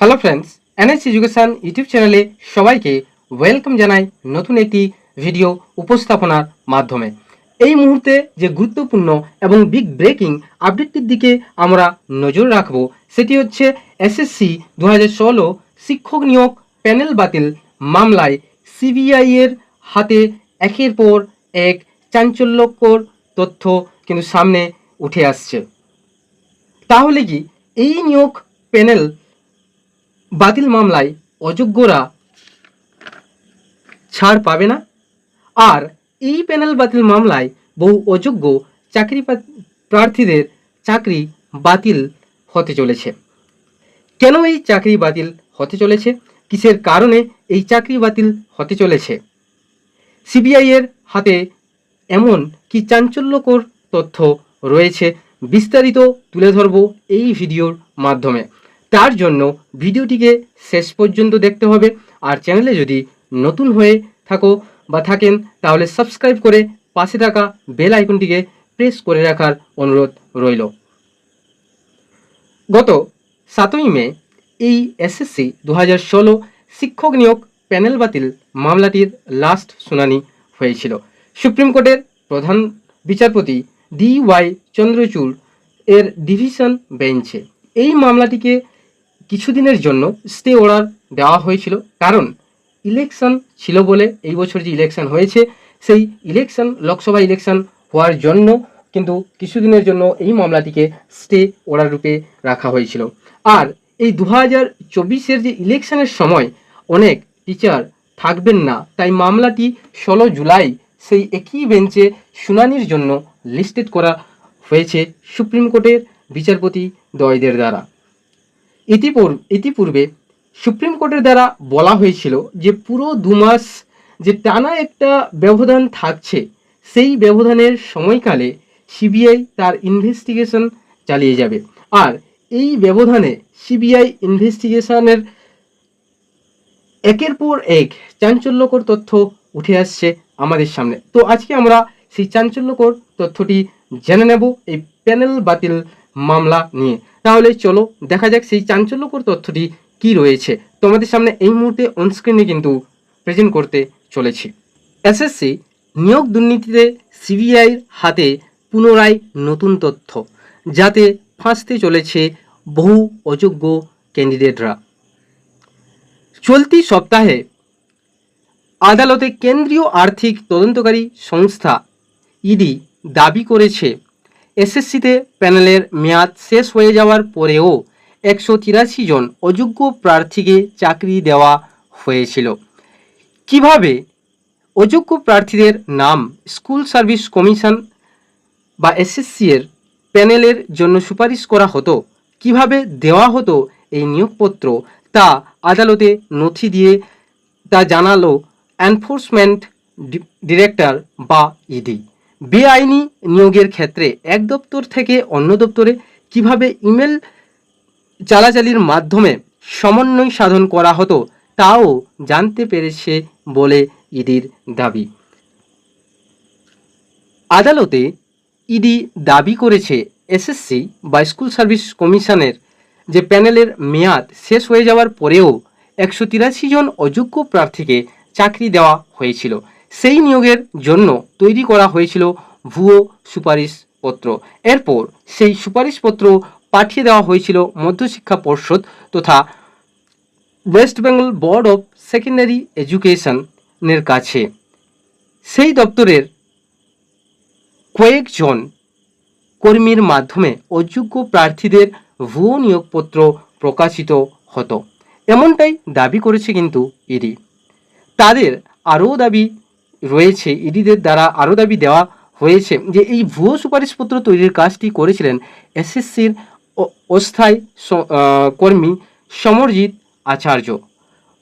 Hello friends NS Education YouTube চ্যানেলে সবাইকে welcome জানাই নতুন একটি ভিডিও উপস্থাপনার মাধ্যমে। এই মুহূর্তে যে গুরুত্বপূর্ণ এবং বিগ ব্রেকিং আপডেটটির দিকে আমরা নজর রাখব, সেটি হচ্ছে এসএসসি দু হাজার ষোলো শিক্ষক নিয়োগ প্যানেল বাতিল মামলায় সিবিআই এর হাতে একের পর এক চাঞ্চল্যকর তথ্য কিন্তু সামনে উঠে আসছে। তাহলে কি এই নিয়োগ প্যানেল বাতিল মামলায় অযোগ্যরা ছাড় পাবে না। আর এই প্যানেল বাতিল মামলায় বহু অযোগ্য চাকরি প্রার্থীদের চাকরি বাতিল হতে চলেছে। কেন এই চাকরি বাতিল হতে চলেছে? কিসের কারণে এই চাকরি বাতিল হতে চলেছে? সিবিআই এর হাতে এমন কি চাঞ্চল্যকর তথ্য রয়েছে, বিস্তারিত তুলে ধরব এই ভিডিওর মাধ্যমে। তার জন্য ভিডিওটিকে শেষ পর্যন্ত দেখতে হবে। আর চ্যানেলে যদি নতুন হয়ে থাকো বা থাকেন, তাহলে সাবস্ক্রাইব করে পাশে থাকা বেল আইকনটিকে প্রেস করে রাখার অনুরোধ রইল। গত সাতই মে এই এসএসসি দু হাজার ষোলো শিক্ষক নিয়োগ প্যানেল বাতিল মামলাটির লাস্ট শুনানি হয়েছিল। সুপ্রিম কোর্টের প্রধান বিচারপতি ডি ওয়াই চন্দ্রচূড় এর ডিভিশন বেঞ্চে এই মামলাটিকে কিছুদিনের জন্য স্টে অর্ডার দেওয়া হয়েছিল। কারণ ইলেকশন ছিল বলে এই বছর যে ইলেকশন হয়েছে, সেই ইলেকশন লোকসভা ইলেকশন হওয়ার জন্য কিন্তু কিছুদিনের জন্য এই মামলাটিকে স্টে অর্ডার রূপে রাখা হয়েছিল। আর এই দু হাজার চব্বিশের যে ইলেকশনের সময় অনেক টিচার থাকবেন না, তাই মামলাটি ষোলো জুলাই সেই একই বেঞ্চে শুনানির জন্য লিস্টেড করা হয়েছে সুপ্রিম কোর্টের বিচারপতি দয়দের দ্বারা। ইতিপূর্বে ইতিপূর্বে সুপ্রিম কোর্টের দ্বারা বলা হয়েছিল যে পুরো দু মাস যে টানা একটা ব্যবধান থাকছে, সেই ব্যবধানের সময়কালে সিবিআই তার ইনভেস্টিগেশন চালিয়ে যাবে। আর এই ব্যবধানে সিবিআই ইনভেস্টিগেশনের একের পর এক চাঞ্চল্যকর তথ্য উঠে আসছে আমাদের সামনে। তো আজকে আমরা সেই চাঞ্চল্যকর তথ্যটি জেনে নেব। এই প্যানেল বাতিল মামলা নিয়ে। তাহলে চলো, দেখা যাক সেই চাঞ্চল্যকর তথ্যটি কি রয়েছে। তোমাদের সামনে এই মুহূর্তে অনস্ক্রিনে কিন্তু প্রেজেন্ট করতে চলেছি। এসএসসি নিয়োগ দুর্নীতিতে সিবিআইয়ের হাতে পুনরায় নতুন তথ্য, যাতে ফাঁসতে চলেছে বহু অযোগ্য ক্যান্ডিডেটরা চলতি সপ্তাহে আদালতে কেন্দ্রীয় আর্থিক তদন্তকারী সংস্থা ইডি দাবি করেছে এসএসসিতে প্যানেলের মেয়াদ শেষ হয়ে যাওয়ার পরেও একশো তিরাশি জন অযোগ্য প্রার্থীকে চাকরি দেওয়া হয়েছিল। কীভাবে অযোগ্য প্রার্থীদের নাম স্কুল সার্ভিস কমিশন বা এসএসসি এর প্যানেলের জন্য সুপারিশ করা হতো, কীভাবে দেওয়া হতো এই নিয়োগপত্র, তা আদালতে নথি দিয়ে তা জানালো এনফোর্সমেন্ট ডিরেক্টর বা ইডি। বেআইনি নিয়োগের ক্ষেত্রে এক দপ্তর থেকে অন্য দপ্তরে কীভাবে ইমেল চালাচালির মাধ্যমে সমন্বয় সাধন করা হতো, তাও জানতে পেরেছে বলে ইডির দাবি। আদালতে ইডি দাবি করেছে, এসএসসি বা স্কুল সার্ভিস কমিশনের যে প্যানেলের মেয়াদ শেষ হয়ে যাওয়ার পরেও একশো তিরাশি জন অযোগ্য প্রার্থীকে চাকরি দেওয়া হয়েছিল। সেই নিয়োগের জন্য তৈরি করা হয়েছিল ভুয়ো সুপারিশপত্র এরপর সেই সুপারিশপত্র পাঠিয়ে দেওয়া হয়েছিল মধ্যশিক্ষা পর্ষদ তথা West Bengal Board of Secondary এডুকেশনের কাছে। সেই দপ্তরের কয়েকজন কর্মীর মাধ্যমে অযোগ্য প্রার্থীদের ভুয়ো নিয়োগপত্র প্রকাশিত হতো। এমনটাই দাবি করেছে কিন্তু ইডি। তাদের আরও দাবি রয়েছে, ইডিদের দ্বারা আরও দাবি দেওয়া হয়েছে যে এই ভুয়ো সুপারিশপত্র তৈরির কাজটি করেছিলেন এসএসসির অস্থায়ী কর্মী সমরজিৎ আচার্য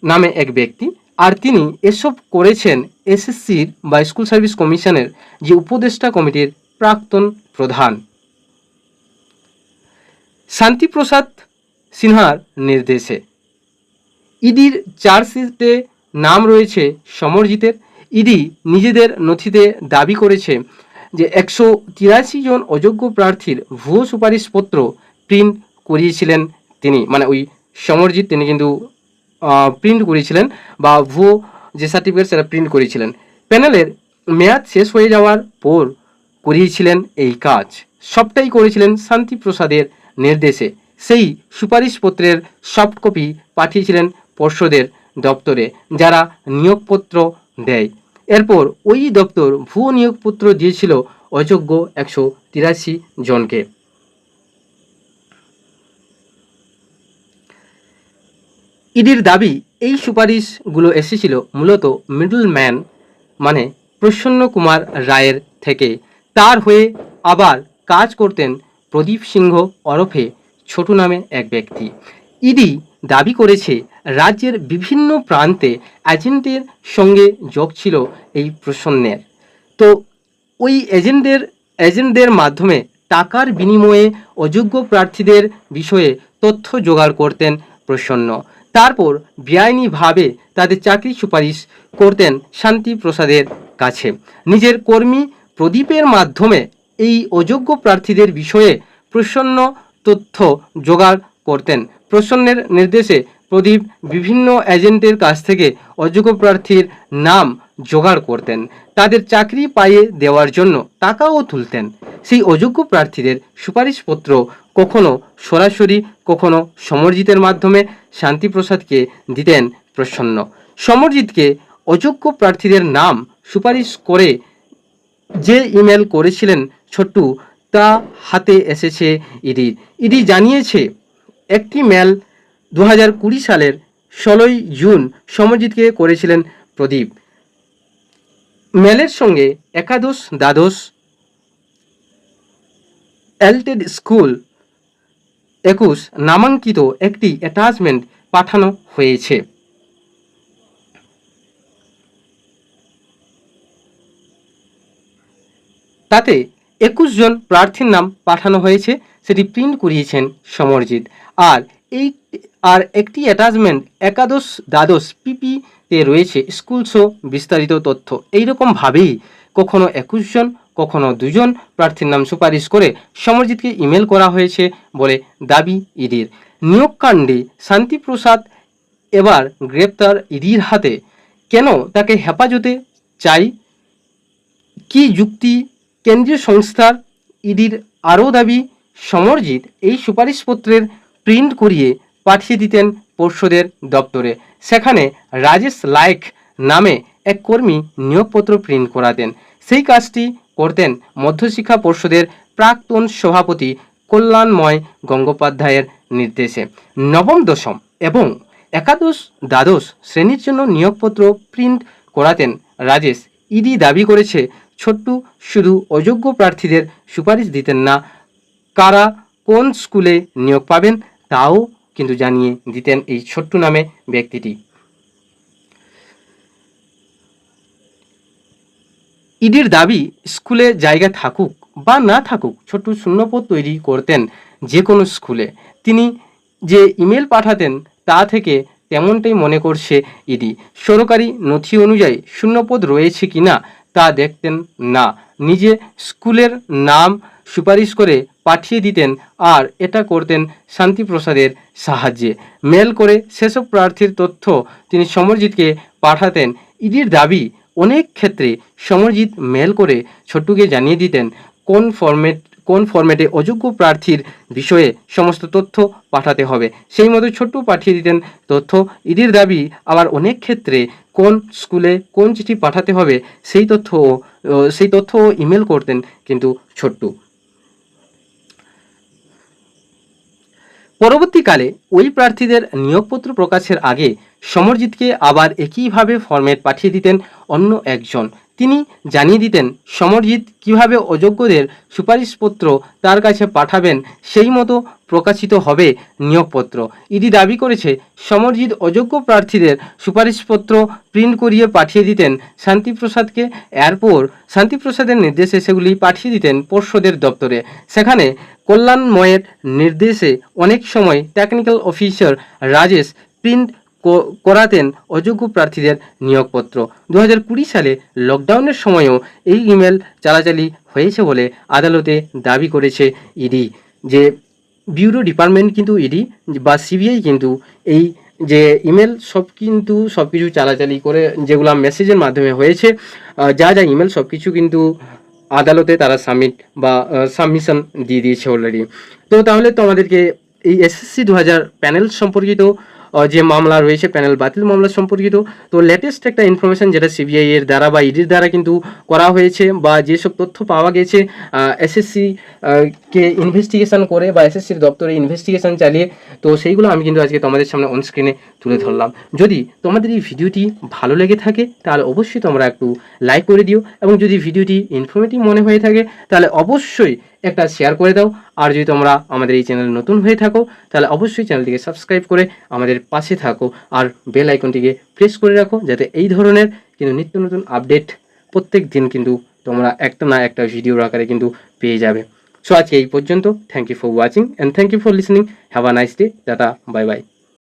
নামে এক ব্যক্তি। আর তিনি এসব করেছেন এসএসসির বা স্কুল সার্ভিস কমিশনের যে উপদেষ্টা কমিটির প্রাক্তন প্রধান। শান্তিপ্রসাদ সিনহার নির্দেশে। ইডির চার্জশিটে নাম রয়েছে সমরজিতের। ইডি নিজেদের নথিতে দাবি করেছে যে একশো তিরাশি জন অযোগ্য প্রার্থীর ভুয়ো সুপারিশপত্র প্রিন্ট করিয়েছিলেন তিনি। মানে ওই সমরজিৎ তিনি কিন্তু প্রিন্ট করেছিলেন বা ভুয়ো যে সার্টিফিকেট সেটা প্রিন্ট করেছিলেন প্যানেলের মেয়াদ শেষ হয়ে যাওয়ার পর করিয়েছিলেন এই কাজ। সবটাই করেছিলেন শান্তিপ্রসাদের নির্দেশে। সেই সুপারিশপত্রের সফট কপি পাঠিয়েছিলেন পর্ষদের দপ্তরে, যারা নিয়োগপত্র দেয়। এরপর ওই দপ্তর ভুয়ো নিয়োগপত্র দিয়েছিল অযোগ্য একশো তিরাশি জনকে। ইডির দাবি, এই সুপারিশগুলো এসেছিল মূলত মিডল ম্যান মানে প্রসন্ন কুমার রায়ের থেকে। তার হয়ে আবার কাজ করতেন প্রদীপ সিংহ ওরফে ছোট নামে এক ব্যক্তি। ইডি দাবি করেছে রাজ্যের বিভিন্ন প্রান্তে এজেন্টের সঙ্গে যোগ ছিল এই প্রসন্নের। তো ওই এজেন্টদের এজেন্টদের মাধ্যমে টাকার বিনিময়ে অযোগ্য প্রার্থীদের বিষয়ে তথ্য জোগাড় করতেন প্রসন্ন। তারপর বেআইনিভাবে তাদের চাকরি সুপারিশ করতেন শান্তি প্রসাদের কাছে। নিজের কর্মী প্রদীপের মাধ্যমে এই অযোগ্য প্রার্থীদের বিষয়ে প্রসন্ন তথ্য জোগাড় করতেন। প্রসন্নের নির্দেশে প্রদীপ বিভিন্ন এজেন্টের কাছ থেকে অযোগ্য প্রার্থীর নাম জোগাড় করতেন। তাদের চাকরি পাইয়ে দেওয়ার জন্য টাকাও তুলতেন। সেই অযোগ্য প্রার্থীদের সুপারিশপত্র কখনো সরাসরি, কখনো সমরজিতের মাধ্যমে শান্তিপ্রসাদকে দিতেন প্রসন্ন। সমরজিৎকে অযোগ্য প্রার্থীদের নাম সুপারিশ করে যে ইমেল করেছিলেন ছোট্টু, তা হাতে এসেছে ইডি ইডি জানিয়েছে, একটি মেল দু হাজার কুড়ি সালের ষোলোই জুন সমরজিৎকে করেছিলেন প্রদীপ। মেলের সঙ্গে একাদশ, দ্বাদশ, এলটেড স্কুল একুশ নামাঙ্কিত একটি অ্যাটাচমেন্ট পাঠানো হয়েছে। তাতে একুশ জন প্রার্থীর নাম পাঠানো হয়েছে, সেটি প্রিন্ট করিয়েছেন সমরজিৎ। আর এই, আর একটি অ্যাটাচমেন্ট একাদশ দ্বাদশ পিপিতে রয়েছে স্কুল শো বিস্তারিত তথ্য। এইরকমভাবেই কখনো একুশ জন, কখনো দুজন প্রার্থীর নাম সুপারিশ করে সমরজিৎকে ইমেল করা হয়েছে বলে দাবি ইডির। নিয়োগকাণ্ডে শান্তিপ্রসাদ এবার গ্রেপ্তার ইডির হাতে। কেন তাকে হেফাজতে চাই? কি যুক্তি? কেন্দ্রীয় সংস্থার ইডির আরও দাবি, সমরজিৎ এই সুপারিশপত্রের প্রিন্ট করিয়ে পাঠিয়ে দিতেন পর্ষদের দপ্তরে। সেখানে রাজেশ লাইক নামে এক কর্মী নিয়োগপত্র প্রিন্ট করাতেন। সেই কাজটি করতেন মধ্যশিক্ষা পর্ষদের প্রাক্তন সভাপতি কল্যাণময় গঙ্গোপাধ্যায়ের নির্দেশে। নবম দশম এবং একাদশ দ্বাদশ শ্রেণির জন্য নিয়োগপত্র প্রিন্ট করাতেন রাজেশ। ইডি দাবি করেছে, ছোট্টু, শুধু অযোগ্য প্রার্থীদের সুপারিশ দিতেন না। কারা কোন স্কুলে নিয়োগ পাবেন তাও কিন্তু জানিয়ে দিতেন এই ছোট্টু নামে ব্যক্তিটি। ইডির দাবি, স্কুলে জায়গা থাকুক বা না থাকুক, ছোট্ট শূন্যপদ তৈরি করতেন যে কোনো স্কুলে। তিনি যে ইমেল পাঠাতেন তা থেকে তেমনটাই মনে করছে ইডি সরকারি নথি অনুযায়ী শূন্যপদ রয়েছে কি না তা দেখতেন না। নিজে স্কুলের নাম সুপারিশ করে পাঠিয়ে দিতেন আর এটা করতেন শান্তিপ্রসাদের সাহায্যে। মেল করে সেসব প্রার্থীর তথ্য তিনি সমরজিৎকে পাঠাতেন। ইডির দাবি, অনেক ক্ষেত্রে সমরজিৎ মেল করে ছোট্টুকে জানিয়ে দিতেন কোন ফরম্যাট, কোন ফরম্যাটে অযোগ্য প্রার্থীর বিষয়ে সমস্ত তথ্য পাঠাতে হবে। সেই মতো ছোট্টু পাঠিয়ে দিতেন তথ্য। ইডির দাবি, আবার অনেক ক্ষেত্রে কোন স্কুলে কোন চিঠি পাঠাতে হবে সেই তথ্য সেই তথ্য ইমেল করতেন কিন্তু ছোট্টু। পরবর্তীকালে ওই প্রার্থীদের নিয়োগপত্র প্রকাশের আগে সমরজিৎকে আবার একইভাবে ফরম্যাট পাঠিয়ে দিতেন অন্য একজন। তিনি জানিয়ে দিতেন, সমরজিৎ কীভাবে অযোগ্যদের সুপারিশপত্র তার কাছে পাঠাবেন, সেই মতো প্রকাশিত হবে নিয়োগপত্র। ইডি দাবি করেছে, সমরজিৎ অযোগ্য প্রার্থীদের সুপারিশপত্র প্রিন্ট করিয়ে পাঠিয়ে দিতেন শান্তিপ্রসাদকে এরপর শান্তিপ্রসাদের নির্দেশে সেগুলি পাঠিয়ে দিতেন পর্ষদের দপ্তরে। সেখানে কল্যাণময়ের নির্দেশে অনেক সময় টেকনিক্যাল অফিসার রাজেশ প্রিন্ট করাতেন অযোগ্য প্রার্থীদের নিয়োগপত্র। দু হাজার কুড়ি সালে লকডাউনের সময়ও এই ইমেল চালাচালি হয়েছে বলে আদালতে দাবি করেছে ইডি যে ব্যুরো ডিপার্টমেন্ট কিন্তু ইডি বা সিবিআই কিন্তু এই যে ইমেল সব কিন্তু সব কিছু চালাচালি করে যেগুলো মেসেজের মাধ্যমে হয়েছে যা যা ইমেল সব কিছু কিন্তু আদালতে তারা সাবমিট বা সাবমিশন দিয়ে দিয়েছে অলরেডি তো তাহলে তো আমাদেরকে এই এসএসসি দু হাজার প্যানেল সম্পর্কিত যে মামলা রয়েছে প্যানেল বাতিল মামলা সম্পর্কিত। তো লেটেস্ট একটা ইনফরমেশন যেটা সিবিআই এর দ্বারা বা ইডির দ্বারা কিন্তু করা হয়েছে বা যেসব তথ্য পাওয়া গেছে এসএসসি কে ইনভেস্টিগেশন করে বা এসএসসির দপ্তরে ইনভেস্টিগেশন চালিয়ে, তো সেইগুলো আমি কিন্তু আজকে তোমাদের সামনে অন স্ক্রিনে তুলে ধরলাম। যদি তোমাদের এই ভিডিওটি ভালো লেগে থাকে তাহলে অবশ্যই তোমরা একটু লাইক করে দিও এবং যদি ভিডিওটি ইনফরমেটিভ মনে হয়ে থাকে তাহলে অবশ্যই একটা শেয়ার করে দাও। আর যদি তোমরা আমাদের এই চ্যানেল নতুন হয়ে থাকো তাহলে অবশ্যই চ্যানেলটিকে সাবস্ক্রাইব করে আমাদের পাশে থাকো আর বেল আইকনটিকে প্রেস করে রাখো যাতে এই ধরনের কিন্তু নিত্য নতুন আপডেট প্রত্যেক দিন কিন্তু তোমরা একটা না একটা ভিডিওর আকারে কিন্তু পেয়ে যাবে। সো আজকে এই পর্যন্ত thank you for watching and thank you for listening have a nice day tata bye bye